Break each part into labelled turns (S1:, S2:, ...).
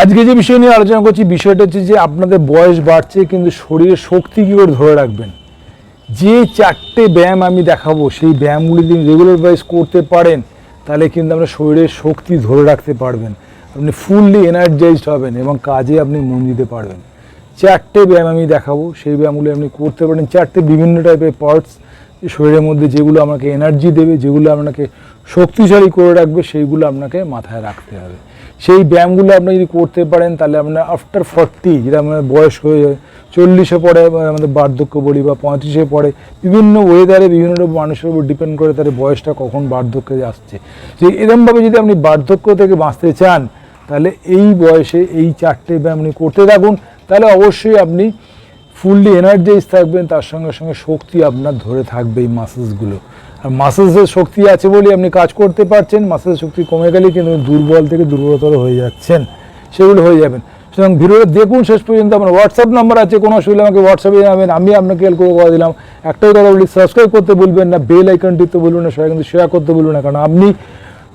S1: আজকে যে বিষয় নিয়ে আলোচনা করছি, বিষয়টা হচ্ছে যে আপনাদের বয়স বাড়ছে, কিন্তু শরীরের শক্তি কী করে ধরে রাখবেন? যে চারটে ব্যায়াম আমি দেখাবো, সেই ব্যায়ামগুলি যদি রেগুলার ওয়াইজ করতে পারেন, তাহলে কিন্তু আপনার শরীরের শক্তি ধরে রাখতে পারবেন। আপনি ফুললি এনার্জাইজড হবেন এবং কাজে আপনি মন দিতে পারবেন। চারটে ব্যায়াম আমি দেখাবো, সেই ব্যায়ামগুলি আপনি করতে পারেন। চারটে বিভিন্ন টাইপের পার্টস শরীরের মধ্যে যেগুলো আমাকে এনার্জি দেবে, যেগুলো আপনাকে শক্তিশালী করে রাখবে, সেইগুলো আপনাকে মাথায় রাখতে হবে। সেই ব্যায়ামগুলো আপনি যদি করতে পারেন, তাহলে আপনার আফটার ফর্টি যেটা আমাদের বয়স হয়ে যায়, চল্লিশে পরে আমাদের বার্ধক্য বলি বা পঁয়ত্রিশে পরে বিভিন্ন ওয়েদারে বিভিন্ন মানুষের উপর ডিপেন্ড করে তাদের বয়সটা কখন বার্ধক্যে আসছে। যে এরমভাবে যদি আপনি বার্ধক্য থেকে বাঁচতে চান, তাহলে এই বয়সে এই চারটে ব্যায়াম আপনি করতে থাকুন। তাহলে অবশ্যই আপনি ফুললি এনার্জাইজ থাকবেন, তার সঙ্গে সঙ্গে শক্তি আপনার ধরে থাকবে এই মাসেলসগুলো আর মাসেলসের শক্তি আছে বলে আপনি কাজ করতে পারছেন মাসেলসের শক্তি কমে গেলে কিন্তু দুর্বল থেকে দুর্বলতর হয়ে যাচ্ছেন, সেগুলো হয়ে যাবেন। সুতরাং ভিডিওটা দেখুন, শেষ পর্যন্ত আমার হোয়াটসঅ্যাপ নাম্বার আছে, কোনো অসুবিধা আমাকে হোয়াটসঅ্যাপে জানাবেন, আমি আপনাকে হেল্প করে দিলাম। একটাই কথা বলি সাবস্ক্রাইব করতে বলবেন না বেল আইকন টিপতে বলবেন না, সবাই কিন্তু শেয়ার করতে বলবেন না, কারণ আপনি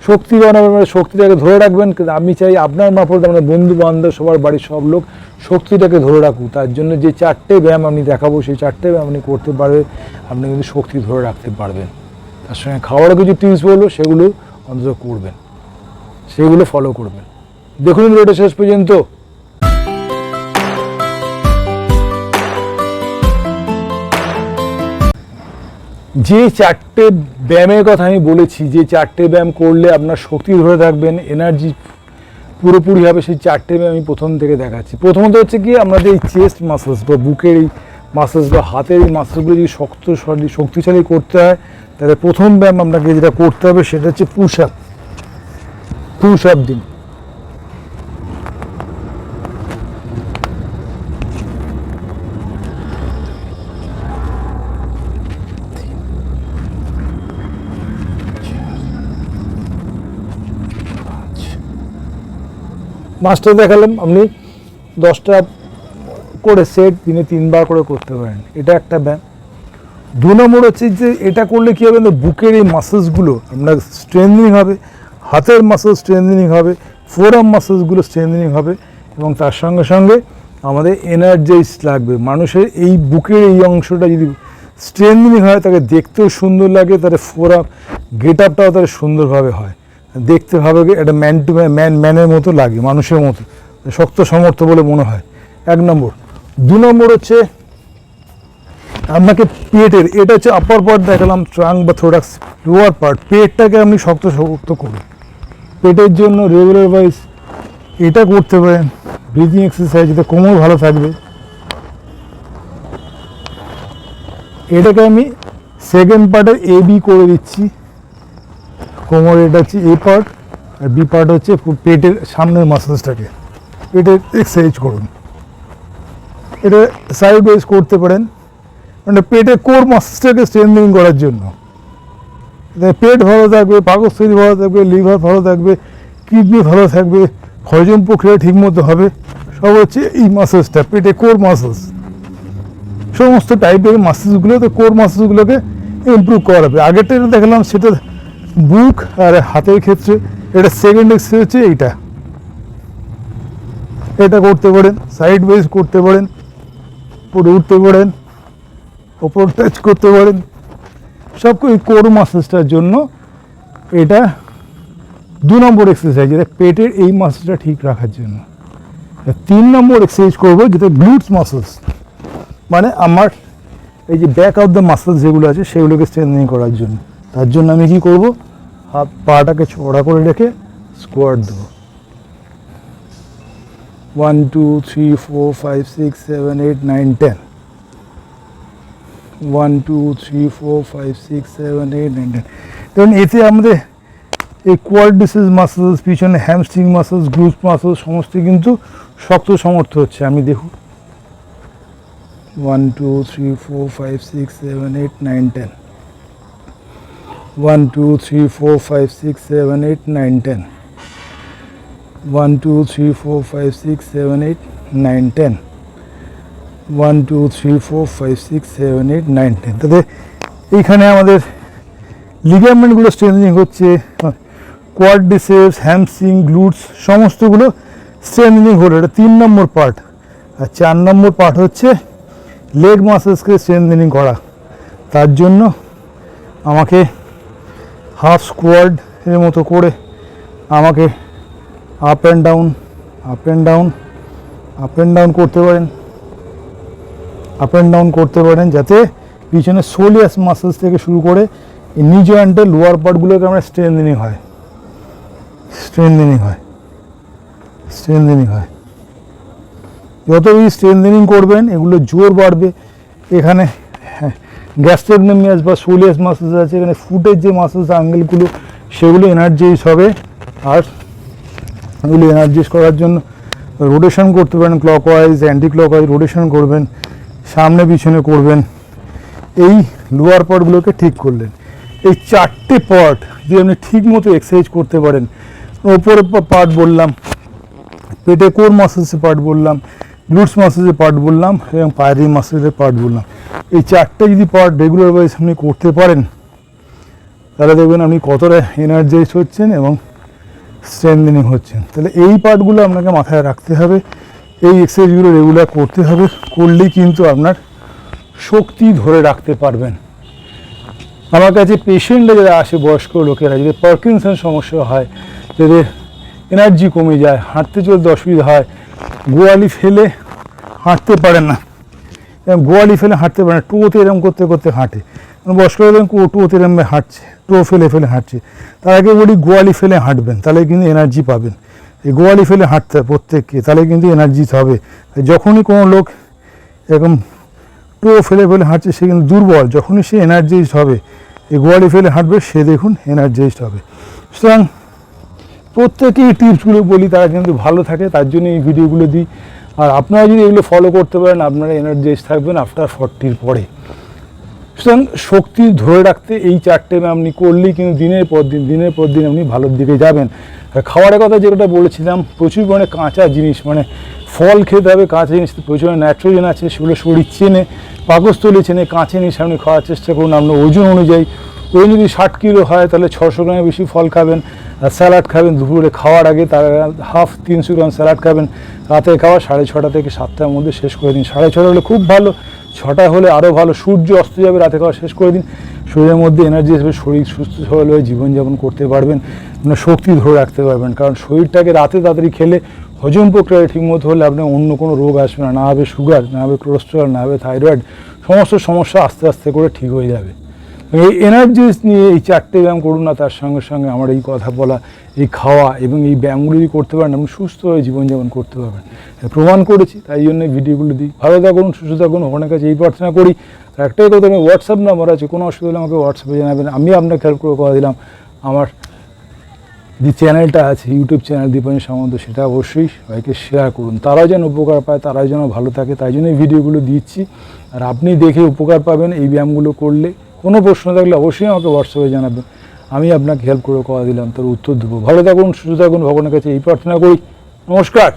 S1: শক্তি বানাবেন শক্তিটাকে ধরে রাখবেন, কিন্তু আমি চাই আপনার মারফত আপনার বন্ধু বান্ধব সবার বাড়ির সব লোক শক্তিটাকে ধরে রাখুক। তার জন্য যে চারটে ব্যায়াম আমি দেখাবো, সেই চারটে ব্যায়াম আপনি করতে পারবেন, আপনি কিন্তু শক্তি ধরে রাখতে পারবেন। তার সঙ্গে খাওয়ারও কিছু টিপস বলব সেগুলো অন্তত করবেন। সেগুলো ফলো করবেন। দেখুন ভিডিওটা শেষ পর্যন্ত। যে চারটে ব্যায়ামের কথা আমি বলেছি, যে চারটে ব্যায়াম করলে আপনার শক্তি ধরে থাকবেন এনার্জি পুরোপুরি হবে সেই চারটে ব্যায়াম আমি প্রথম থেকে দেখাচ্ছি। প্রথমত হচ্ছে কি আপনাদের এই চেস্ট মাসেলস বা বুকের এই মাসেলস বা হাতের এই মাসেলসগুলো যদি শক্ত শক্তিশালী করতে হয়, তাহলে প্রথম ব্যায়াম আপনাকে যেটা করতে হবে সেটা হচ্ছে পুশ আপ পুশ আপ দিন। মাস্টার দেখালাম আপনি, দশটা করে সেট দিনে তিনবার করে করতে পারেন। এটা একটা ব্যায়াম দু নম্বর হচ্ছে যে এটা করলে কী হবে না, বুকের এই মাসেলসগুলো আপনার স্ট্রেংথনিং হবে, হাতের মাসেল স্ট্রেংথনিং হবে ফোরাম মাসেলসগুলো স্ট্রেংথনিং হবে এবং তার সঙ্গে সঙ্গে আমাদের এনার্জাইজ লাগবে। মানুষের এই বুকের এই অংশটা যদি স্ট্রেংথনিং হয়, তাকে দেখতেও সুন্দর লাগে, তার ফোরাম গেট আপটাও তার সুন্দরভাবে হয়। দেখতে হবে একটা ম্যান টু ম্যান ম্যানের মতো লাগে, মানুষের মতো, শক্ত সমর্থ বলে মনে হয়। এক নম্বর। দু নম্বর হচ্ছে আপনাকে পেটের, এটা হচ্ছে আপার পার্ট দেখালাম ট্রাং বা থোরাক্স লোয়ার পার্ট পেটটাকে আপনি শক্ত শক্ত করুন। পেটের জন্য রেগুলার ওয়াইজ এটা করতে পারেন ব্রিদিং এক্সারসাইজ এতে কোমর ভালো থাকবে। এটাকে আমি সেকেন্ড পার্টের এ বি করে দিচ্ছি। কোমর এটা হচ্ছে এ পার্ট আর বি পার্ট হচ্ছে পেটের সামনের মাসেলসটাকে পেটের এক্সারসাইজ করুন। এটা সাইড ওয়াইজ করতে পারেন। মানে পেটে কোর মাসেলসটাকে স্ট্রেন্থনিং করার জন্য। পেট ভালো থাকবে, পাকস্থলী ভালো থাকবে লিভার ভালো থাকবে কিডনি ভালো থাকবে, হজম প্রক্রিয়া ঠিকমতো হবে। সব হচ্ছে এই মাসেলসটা পেটে কোর মাসেলস সমস্ত টাইপের মাসেলসগুলো তো কোর মাসেলসগুলোকে ইমপ্রুভ করাবে। আগেরটা যেটা দেখালাম, সেটা বুক আর হাতের ক্ষেত্রে, এটা সেকেন্ড এক্সারসাইজ হচ্ছে এইটা। এটা করতে পারেন সাইড ওয়াইজ করতে পারেন। উপরে উঠতে পারেন ওপর টাচ করতে পারেন। সব এই কোর মাসেলসটার জন্য এটা দু নম্বর এক্সারসাইজ এটা পেটের এই মাসেলসটা ঠিক রাখার জন্য। তিন নম্বর এক্সারসাইজ করব যেটা গ্লুটস মাসেলস মানে আমার এই যে ব্যাক অফ দ্য মাসেলস যেগুলো আছে, সেগুলোকে স্ট্রেন্থনিং করার জন্য। তার জন্য আমি কি করব? হাত পাটাকে চড়া করে রেখে স্কোয়াড দেবো। One two three four five six seven eight nine ten one two three four five six seven eight nine ten কারণ এতে আমাদের এই কোয়াড্রিসেস মাসেলস পিছনে হ্যামস্ট্রিং মাসেলস গ্লুস মাসেলস সমস্ত কিন্তু শক্ত সমর্থ হচ্ছে। আমি দেখুন। One two three four five six seven eight nine ten one two three four five six seven eight nine ten one two three four five six seven eight nine ten one two three four five six seven eight nine ten তাতে এইখানে আমাদের লিগামেন্টগুলো স্ট্রেন্থনিং হচ্ছে quadriceps hamstring glutes সমস্তগুলো স্ট্রেন্থনিং হলো। এটা তিন নম্বর part আর চার নম্বর part হচ্ছে লেগ মাসেলসকে স্ট্রেন্থনিং করা। তার জন্য আমাকে হাফ স্কোয়াড এর মতো করে আমাকে up and down up and down up and down করতে পারেন। আপ অ্যান্ড ডাউন করতে পারেন যাতে পিছনে সোলিয়াস মাসেলস থেকে শুরু করে নি জয়েন্টের লোয়ার পার্টগুলোকে আমরা স্ট্রেন্থেনিং হয়। স্ট্রেন্থেনিং হয়। স্ট্রেন্থেনিং হয়। যত বেশি স্ট্রেন্থেনিং করবেন, এগুলো জোর বাড়বে। এখানে হ্যাঁ গ্যাস্ট্রোগনেমিয়াস বা সোলিয়াস মাসেলস আছে, এখানে ফুটের যে মাসেলস আঙ্গেলগুলো সেগুলো এনার্জাইজ হবে। আর এগুলো এনার্জাইজ করার জন্য রোটেশন করতে পারেন ক্লকওয়াইজ অ্যান্টি ক্লকওয়াইজ রোটেশন করবেন, সামনে পিছনে করবেন। এই লোয়ার পটগুলোকে ঠিক করলেন। এই চারটে পার্ট যদি আপনি ঠিক মতো এক্সারসাইজ করতে পারেন ওপরে পার্ট বললাম, পেটে কোর মাসেলসের পার্ট বললাম গ্লুটস মাসেলসের পার্ট বললাম, এবং পায়েরি মাসেলসের পার্ট বললাম। এই চারটে যদি পার্ট রেগুলার ওয়াইজ আপনি করতে পারেন, তাহলে দেখবেন আপনি কতটা এনার্জাইজ হচ্ছেন এবং স্ট্রেন্থেনিং হচ্ছেন তাহলে এই পার্টগুলো আপনাকে মাথায় রাখতে হবে। এই এক্সারসাইজগুলো রেগুলার করতে হবে। করলেই কিন্তু আপনার শক্তি ধরে রাখতে পারবেন। আমার কাছে পেশেন্টরা যারা আসে, বয়স্ক লোকেরা, যদি পার্কিনসন সমস্যা হয় যাদের এনার্জি কমে যায়, হাঁটতে চলতে অসুবিধা হয়, গোয়ালি ফেলে হাঁটতে পারে না। গোয়ালি ফেলে হাঁটতে পারে না। টোতে এরকম করতে করতে হাঁটে। বয়স্করা দেখেন টোতে এরকম হাঁটছে। টো ফেলে ফেলে হাঁটছে। তার আগে বলি গোয়ালি ফেলে হাঁটবেন, তাহলে কিন্তু এনার্জি পাবেন। এই গোয়ালি ফেলে হাঁটতে প্রত্যেককে, তাহলে কিন্তু এনার্জি হবে। যখনই কোনো লোক এরকম টো ফেলে ফেলে হাঁটছে, সে কিন্তু দুর্বল। যখনই সে এনার্জাইজড হবে, এই গোয়ালি ফেলে হাঁটবে, সে দেখুন এনার্জাইজড হবে। সুতরাং প্রত্যেকেই টিপসগুলো বলি, তারা কিন্তু ভালো থাকে, তার জন্য এই ভিডিওগুলো দিই। আর আপনারা যদি এগুলো ফলো করতে পারেন, আপনারা এনার্জাইজ থাকবেন আফটার ফর্টির পরে। সুতরাং শক্তি ধরে রাখতে এই চারটে আপনি করলেই কিন্তু দিনের পর দিন, দিনের পর দিন আপনি ভালোর দিকে যাবেন। খাবারের কথা যেটা বলেছিলাম, প্রচুর পরিমাণে কাঁচা জিনিস মানে ফল খেতে হবে, কাঁচা জিনিস, প্রচুর নাইট্রোজেন আছে, সেগুলো শরীর চেনে, পাকস্থলী চেনে, কাঁচা জিনিস আপনি খাওয়ার চেষ্টা করুন, আপনার ওজন অনুযায়ী। ওজন যদি ষাট কিলো হয়, তাহলে ছশো গ্রামের বেশি ফল খাবেন, আর স্যালাড খাবেন। দুপুরে খাওয়ার আগে তার হাফ তিনশো গ্রাম স্যালাড খাবেন। রাতে খাওয়া সাড়ে ছটা থেকে সাতটার মধ্যে শেষ করে দিন। সাড়ে ছটা হলে খুব ভালো। ছটা হলে আরও ভালো, সূর্য অস্ত যাবে রাতে খাওয়া শেষ করে দিন। শরীরের মধ্যে এনার্জি আসবে, শরীর সুস্থ সবল হয়ে জীবনযাপন করতে পারবেন, আপনার শক্তি ধরে রাখতে পারবেন। কারণ শরীরটাকে রাতে তাড়াতাড়ি খেলে হজম প্রক্রিয়া ঠিকমতো হলে আপনার অন্য কোনো রোগ আসবে না না হবে সুগার না হবে কোলেস্ট্রল না হবে থাইরয়েড সমস্ত সমস্যা আস্তে আস্তে করে ঠিক হয়ে যাবে। এই এনার্জিস নিয়ে এই চারটে ব্যায়াম করুন না, তার সঙ্গে সঙ্গে আমার এই কথা বলা, এই খাওয়া এবং এই ব্যায়ামগুলো যদি করতে পারেন আপনি সুস্থ হয়ে জীবনযাপন করতে পারবেন। প্রমাণ করেছি, তাই জন্য ভিডিওগুলো দিই। ভালো থাকুন, সুস্থ থাকুন ওখানের কাছে এই প্রার্থনা করি। একটাই কথা আমি হোয়াটসঅ্যাপ নাম্বার আছে, কোনো অসুবিধা হলে আমাকে হোয়াটসঅ্যাপে জানাবেন। আমি আপনাকে হেল্প করে কথা দিলাম। আমার যে চ্যানেলটা আছে ইউটিউব চ্যানেল দীপানি সামন্ত, সেটা অবশ্যই সবাইকে শেয়ার করুন। তারাও যেন উপকার পায়, তারাও যেন ভালো থাকে, তাই জন্য ভিডিওগুলো দিচ্ছি। আর আপনি দেখে উপকার পাবেন এই ব্যায়ামগুলো করলে। কোনো প্রশ্ন থাকলে অবশ্যই আমাকে হোয়াটসঅ্যাপে জানাবেন। আমি আপনাকে হেল্প করে কথা দিলাম, তার উত্তর দেবো। ভালো থাকুন, সুস্থ থাকুন, ভগবানের কাছে এই প্রার্থনা করি। নমস্কার।